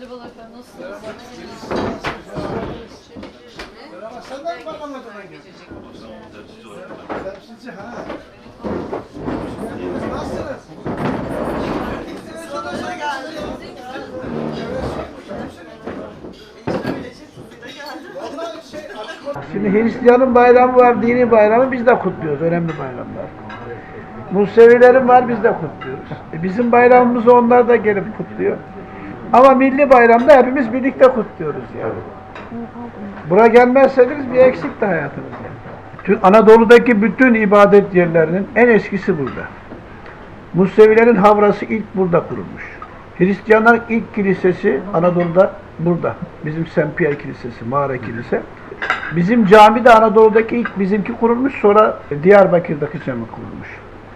Merhabalar efendim, nasılsınız? Merhaba, sen de mi geldin? Temsilci ha. Nasılsınız? Şey, açık Şimdi Hristiyanın bayramı var, dini bayramı biz de kutluyoruz. Önemli bayramlar. Musevilerin var biz de kutluyoruz. E bizim bayramımızı onlar da gelip kutluyor. Ama milli bayramda hepimiz birlikte kutluyoruz yani. Buraya gelmezseniz bir eksikti hayatınız yani. Tüm Anadolu'daki bütün ibadet yerlerinin en eskisi burada. Musevilerin havrası ilk burada kurulmuş. Hristiyanların ilk kilisesi Anadolu'da burada. Bizim St. Pierre Kilisesi, mağara kilise. Bizim cami de Anadolu'daki ilk bizimki kurulmuş, sonra Diyarbakır'daki cami kurulmuş.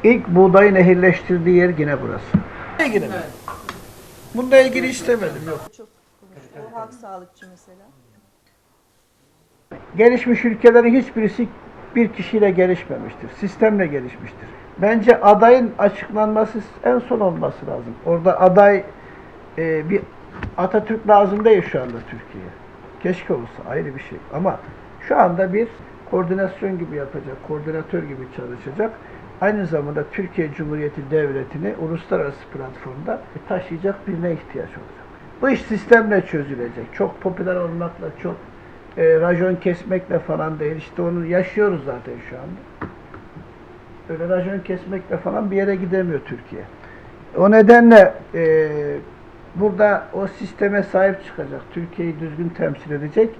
İlk buğdayı nehirleştirdiği yer yine burası. Mi? Bununla ilgili istemedim, yok. Çok konuşuyor. O halk sağlıkçı mesela. Gelişmiş ülkelerin hiçbirisi bir kişiyle gelişmemiştir. Sistemle gelişmiştir. Bence adayın açıklanması en son olması lazım. Orada aday e, bir Atatürk lazım değil şu anda Türkiye'ye. Keşke olsa ayrı bir şey. Ama şu anda bir koordinasyon gibi yapacak, koordinatör gibi çalışacak. Aynı zamanda Türkiye Cumhuriyeti Devleti'ni uluslararası platformda taşıyacak birine ihtiyaç olacak. Bu iş sistemle çözülecek. Çok popüler olmakla, çok e, rajon kesmekle falan değil. İşte onu yaşıyoruz zaten şu anda. Öyle rajon kesmekle falan bir yere gidemiyor Türkiye. O nedenle e, burada o sisteme sahip çıkacak. Türkiye'yi düzgün temsil edecek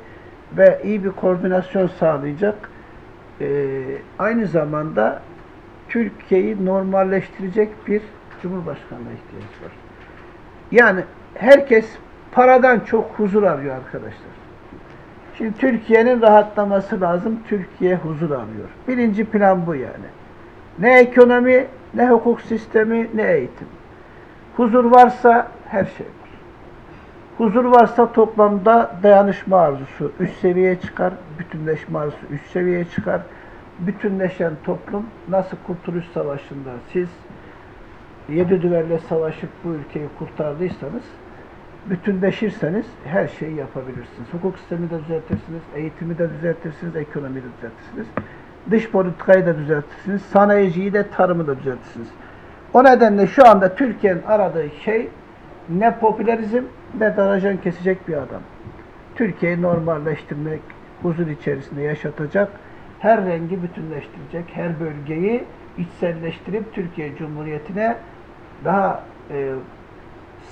ve iyi bir koordinasyon sağlayacak. E, aynı zamanda Türkiye'yi normalleştirecek bir Cumhurbaşkanı'na ihtiyaç var. Yani herkes paradan çok huzur arıyor arkadaşlar. Şimdi Türkiye'nin rahatlaması lazım. Türkiye huzur arıyor. Birinci plan bu yani. Ne ekonomi, ne hukuk sistemi, ne eğitim. Huzur varsa her şey var. Huzur varsa toplamda dayanışma arzusu üst seviyeye çıkar, bütünleşme arzusu üst seviyeye çıkar. Bütünleşen toplum nasıl Kurtuluş Savaşı'nda siz yedi düverle savaşıp bu ülkeyi kurtardıysanız bütünleşirseniz her şeyi yapabilirsiniz. Hukuk sistemi de düzeltirsiniz, eğitimi de düzeltirsiniz, ekonomiyi de düzeltirsiniz. Dış politikayı da düzeltirsiniz, sanayiciyi de tarımı da düzeltirsiniz. O nedenle şu anda Türkiye'nin aradığı şey ne popülerizm ne de rajon kesecek bir adam. Türkiye'yi normalleştirmek, huzur içerisinde yaşatacak, her rengi bütünleştirecek, her bölgeyi içselleştirip Türkiye Cumhuriyeti'ne daha e,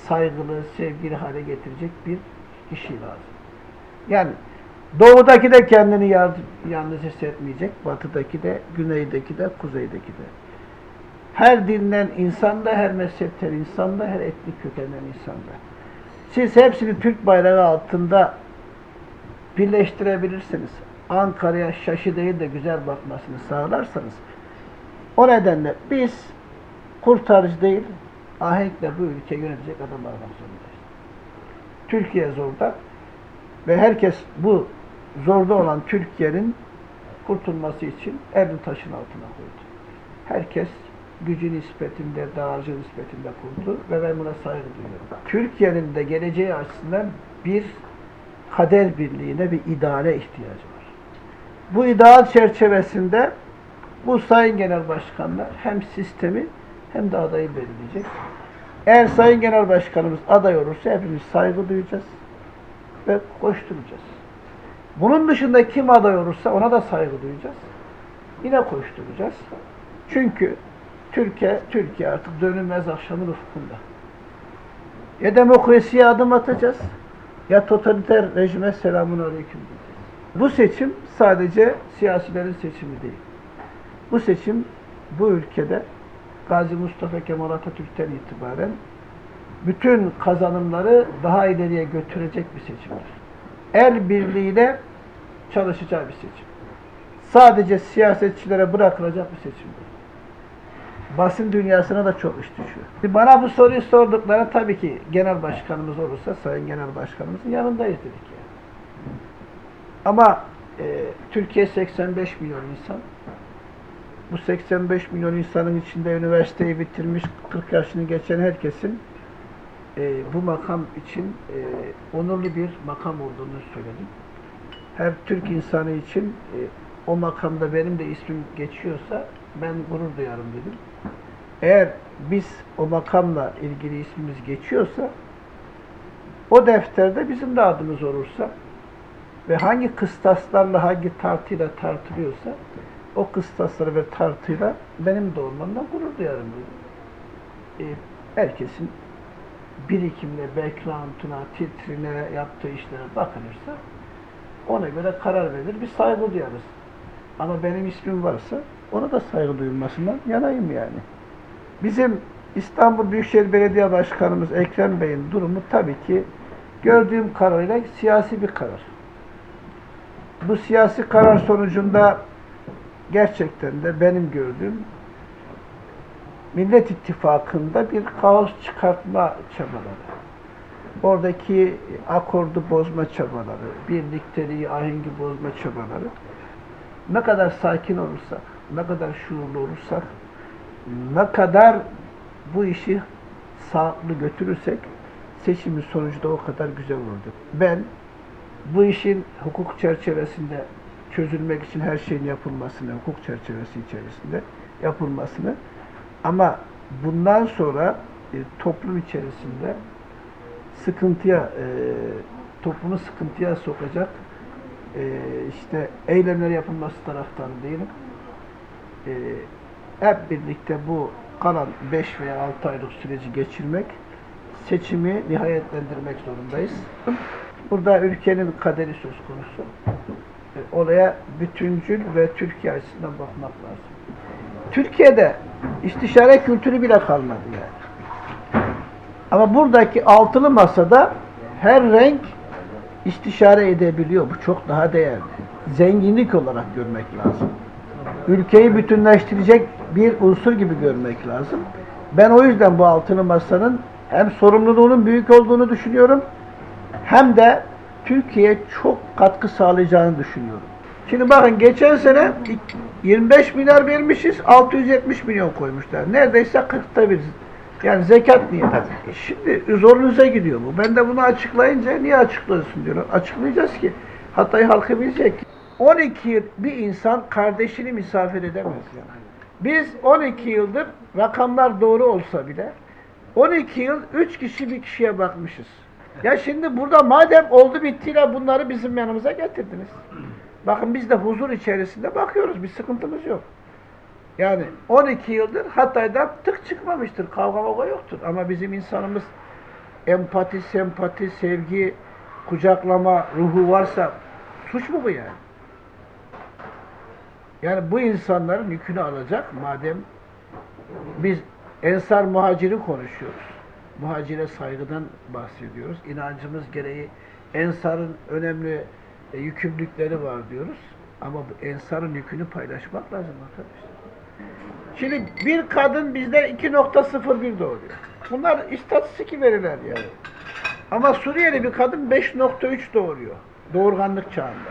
saygılı, sevgili hale getirecek bir kişi lazım. Yani doğudaki de kendini yalnız hissetmeyecek, batıdaki de, güneydeki de, kuzeydeki de. Her dinden insanda, her mezhepten insanda, her etnik kökenden insanda. Siz hepsini Türk bayrağı altında birleştirebilirsiniz. Ankara'ya şaşı değil de güzel bakmasını sağlarsanız o nedenle biz kurtarıcı değil, ahenkle bu ülke yönetecek adamlar olmak zorundayız. Türkiye zorda ve herkes bu zorda olan Türkiye'nin kurtulması için elini taşın altına koydu. Herkes gücü nispetinde, dağarcığı nispetinde kurdu ve ben buna saygı duyuyorum. Türkiye'nin de geleceği açısından bir kader birliğine, bir ideale ihtiyacı var. Bu ideal çerçevesinde bu sayın genel başkanlar hem sistemi hem de adayı belirleyecek. Eğer sayın genel başkanımız aday olursa hepimiz saygı duyacağız ve koşturacağız. Bunun dışında kim aday olursa ona da saygı duyacağız. Yine koşturacağız. Çünkü Türkiye, Türkiye artık dönülmez akşamın ufkunda. Ya demokrasiye adım atacağız ya totaliter rejime selamun aleyküm diyeceğiz. Bu seçim sadece siyasilerin seçimi değil. Bu seçim bu ülkede Gazi Mustafa Kemal Atatürk'ten itibaren bütün kazanımları daha ileriye götürecek bir seçimdir. El birliğiyle çalışacağı bir seçim. Sadece siyasetçilere bırakılacak bir seçimdir. Basın dünyasına da çok iş düşüyor. Bana bu soruyu sordukları tabii ki genel başkanımız olursa sayın genel başkanımızın yanındayız dedik yani. Ama e, Türkiye 85 milyon insan. Bu 85 milyon insanın içinde üniversiteyi bitirmiş 40 yaşını geçen herkesin e, bu makam için e, onurlu bir makam olduğunu söyledim. Her Türk insanı için e, o makamda benim de ismim geçiyorsa ben gurur duyarım dedim. Eğer biz o makamla ilgili ismimiz geçiyorsa o defterde bizim de adımız olursa ve hangi kıstaslarla hangi tartıyla tartılıyorsa o kıstasları ve tartıyla benim de gurur duyarım. E, herkesin birikimine, background'una, titrine, yaptığı işlere bakılırsa ona göre karar verilir. Biz saygı duyarız. Ama benim ismim varsa ona da saygı duyulmasından yanayım yani. Bizim İstanbul Büyükşehir Belediye Başkanımız Ekrem Bey'in durumu tabii ki gördüğüm kadarıyla siyasi bir karar. Bu siyasi karar sonucunda gerçekten de benim gördüğüm Millet İttifakı'nda bir kaos çıkartma çabaları. Oradaki akordu bozma çabaları, birlikteliği, ahengi bozma çabaları. Ne kadar sakin olursak, ne kadar şuurlu olursak, ne kadar bu işi sağlıklı götürürsek seçimin sonucu da o kadar güzel olurdu. Ben bu işin hukuk çerçevesinde çözülmek için her şeyin yapılmasını, hukuk çerçevesi içerisinde yapılmasını ama bundan sonra e, toplum içerisinde sıkıntıya, e, toplumu sıkıntıya sokacak e, işte eylemler yapılması taraftarı değilim. E, hep birlikte bu kalan 5 veya 6 aylık süreci geçirmek, seçimi nihayetlendirmek zorundayız. Burada ülkenin kaderi söz konusu. E, olaya bütüncül ve Türkiye açısından bakmak lazım. Türkiye'de istişare kültürü bile kalmadı yani. Ama buradaki altılı masada her renk istişare edebiliyor. Bu çok daha değerli. Zenginlik olarak görmek lazım. Ülkeyi bütünleştirecek bir unsur gibi görmek lazım. Ben o yüzden bu altılı masanın hem sorumluluğunun büyük olduğunu düşünüyorum hem de Türkiye'ye çok katkı sağlayacağını düşünüyorum. Şimdi bakın geçen sene 25 milyar vermişiz, 670 milyon koymuşlar. Neredeyse 40'ta bir. Yani zekat niye? E Şimdi zorunuza gidiyor bu. Ben de bunu açıklayınca niye açıklıyorsun diyorum. Açıklayacağız ki Hatay halkı bilecek. 12 yıl bir insan kardeşini misafir edemez yani. Biz 12 yıldır rakamlar doğru olsa bile 12 yıl 3 kişi bir kişiye bakmışız. Ya şimdi burada madem oldu bittiyle bunları bizim yanımıza getirdiniz. Bakın biz de huzur içerisinde bakıyoruz. Bir sıkıntımız yok. Yani 12 yıldır Hatay'dan tık çıkmamıştır. Kavga mavga yoktur. Ama bizim insanımız empati, sempati, sevgi, kucaklama ruhu varsa suç mu bu yani? Yani bu insanların yükünü alacak madem biz ensar muhaciri konuşuyoruz. Muhacire saygıdan bahsediyoruz. İnancımız gereği ensarın önemli e, yükümlülükleri var diyoruz. Ama bu ensarın yükünü paylaşmak lazım arkadaşlar. Şimdi bir kadın bizde 2.01 doğuruyor. Bunlar istatistik veriler yani. Ama Suriyeli bir kadın 5.3 doğuruyor. Doğurganlık çağında.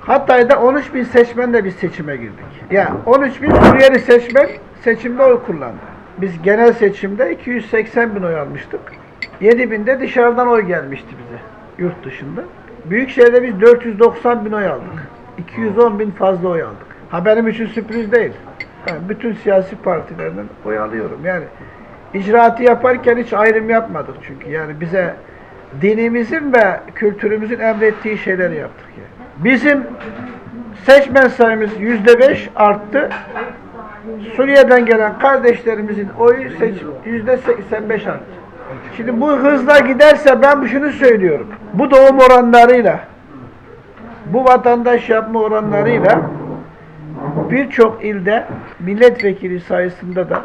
Hatay'da 13 bin seçmenle biz seçime girdik. Ya 13 bin Suriyeli seçmen seçimde oy kullandı. Biz genel seçimde 280 bin oy almıştık. 7 bin de dışarıdan oy gelmişti bize yurt dışında. Büyükşehir'de biz 490 bin oy aldık. 210 bin fazla oy aldık. Ha benim için sürpriz değil. Ben bütün siyasi partilerden oy alıyorum. Yani icraatı yaparken hiç ayrım yapmadık çünkü. Yani bize dinimizin ve kültürümüzün emrettiği şeyleri yaptık yani. Bizim seçmen sayımız yüzde beş arttı. Suriye'den gelen kardeşlerimizin oyu yüzde 85 arttı. Şimdi bu hızla giderse ben şunu söylüyorum. Bu doğum oranlarıyla bu vatandaş yapma oranlarıyla birçok ilde milletvekili sayısında da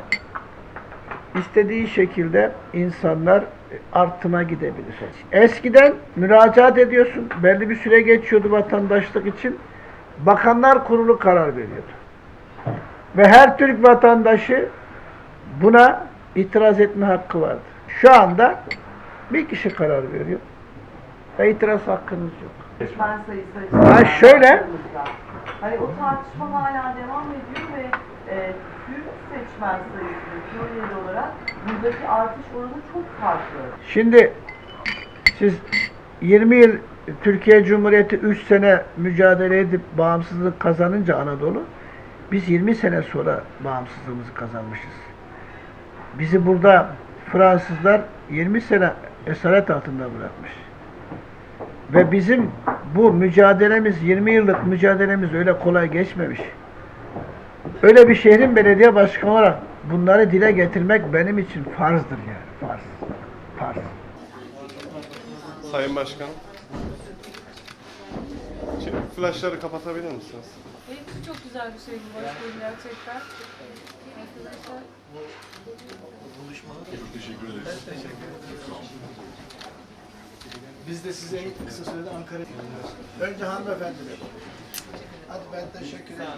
istediği şekilde insanlar artıma gidebilir. Eskiden müracaat ediyorsun, belli bir süre geçiyordu vatandaşlık için. Bakanlar Kurulu karar veriyordu. Ve her Türk vatandaşı buna itiraz etme hakkı vardı. Şu anda bir kişi karar veriyor. Ve itiraz hakkınız yok. Ben sayısı Ha şöyle, Hani o tartışma hala devam ediyor ve e, Türk seçmen Suriyeli olarak buradaki artış oranı çok farklı. Şimdi siz 20 yıl Türkiye Cumhuriyeti 3 sene mücadele edip bağımsızlık kazanınca Anadolu biz 20 sene sonra bağımsızlığımızı kazanmışız. Bizi burada Fransızlar 20 sene esaret altında bırakmış. Ve bizim bu mücadelemiz 20 yıllık mücadelemiz öyle kolay geçmemiş. Öyle bir şehrin belediye başkanı olarak bunları dile getirmek benim için farzdır yani. Farz. Farz. Sayın Başkanım. Şimdi flaşları kapatabilir misiniz? İçin çok güzel bir şey bu başkanım gerçekten. Arkadaşlar. Biz de size en kısa sürede Ankara'ya gidiyoruz. Önce hanımefendiler. Hadi ben teşekkür ederim.